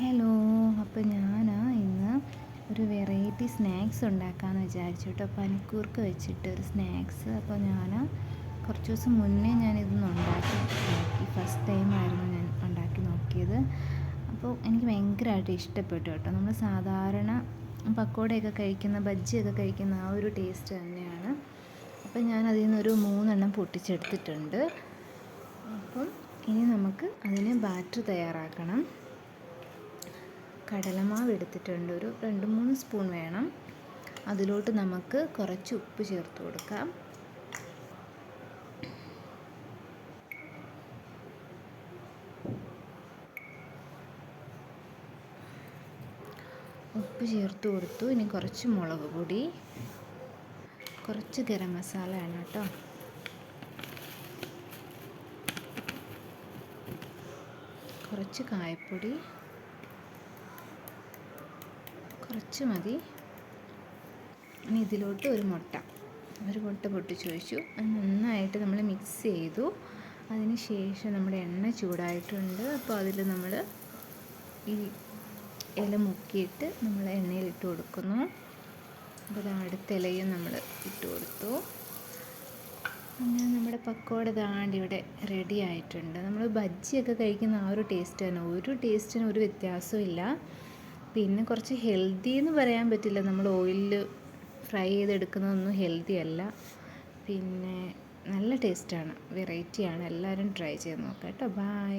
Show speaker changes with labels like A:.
A: Hello അപ്പോൾ ഞാൻ ഇന്ന് ഒരു വെറൈറ്റി സ്നാക്സ് ഉണ്ടാക്കാമെന്ന് വിചാരിച്ചു കേട്ടോ പനിക്കൂർക്ക് വെച്ചിട്ട് ഒരു സ്നാക്സ് അപ്പോൾ ഞാൻ കുറച്ച് ദിവസം മുന്നേ ഞാൻ ഉണ്ടാക്കി നോക്കി. ഫസ്റ്റ് ടൈം ആയിരുന്നു ഞാൻ ഉണ്ടാക്കി നോക്കിയത്. അപ്പോൾ എനിക്ക് ഭയങ്കരമായിട്ട് ഇഷ്ടപ്പെട്ടു കേട്ടോ. നമ്മൾ സാധാരണ പക്കോടയൊക്കെ കഴിക്കുന്ന ബജ്ജിയൊക്കെ കഴിക്കുന്ന ആ ഒരു ടേസ്റ്റ് തന്നെയാണ്. അപ്പം ഞാൻ അതിൽ നിന്നൊരു മൂന്നെണ്ണം പൊട്ടിച്ചെടുത്തിട്ടുണ്ട്. അപ്പം ഇനി നമുക്ക് അതിന് ബാറ്റർ തയ്യാറാക്കണം. കടലമാവ് എടുത്തിട്ടുണ്ട്. ഒരു രണ്ട് മൂന്ന് സ്പൂൺ വേണം. അതിലോട്ട് നമുക്ക് കുറച്ച് ഉപ്പ് ചേർത്ത് കൊടുക്കാം. ഉപ്പ് ചേർത്ത് കൊടുത്തു. ഇനി കുറച്ച് മുളക് പൊടി. കുറച്ച് ഗരം മസാല ആണ് കേട്ടോ. കുറച്ച് കായപ്പൊടി. കുറച്ച് മതി. ഇനി ഇതിലോട്ട് ഒരു മുട്ട. ഒരു മുട്ട പൊട്ടിച്ച് ഒഴിച്ചു. അത് നന്നായിട്ട് നമ്മൾ മിക്സ് ചെയ്തു. അതിന് ശേഷം നമ്മുടെ എണ്ണ ചൂടായിട്ടുണ്ട്. അപ്പോൾ അതിൽ നമ്മൾ ഈ ഇല മുക്കിയിട്ട് നമ്മൾ എണ്ണയിൽ ഇട്ട് കൊടുക്കുന്നു. അപ്പോൾ അത് അടുത്ത ഇലയും നമ്മൾ ഇട്ട് കൊടുത്തു. അങ്ങനെ നമ്മുടെ പക്കോട താണ്ടി ഇവിടെ റെഡി ആയിട്ടുണ്ട്. നമ്മൾ ബജ്ജിയൊക്കെ കഴിക്കുന്ന ആ ഒരു ടേസ്റ്റ് തന്നെ. ഒരു ടേസ്റ്റിന് ഒരു വ്യത്യാസവും ഇല്ല. പിന്നെ കുറച്ച് ഹെൽത്തി എന്ന് പറയാൻ പറ്റില്ല. നമ്മൾ ഓയിലിൽ ഫ്രൈ ചെയ്തെടുക്കുന്നതൊന്നും ഹെൽത്തി അല്ല. പിന്നെ നല്ല ടേസ്റ്റാണ് വെറൈറ്റിയാണ് എല്ലാവരും ട്രൈ ചെയ്ത് നോക്കാം കേട്ടോ. ബായ്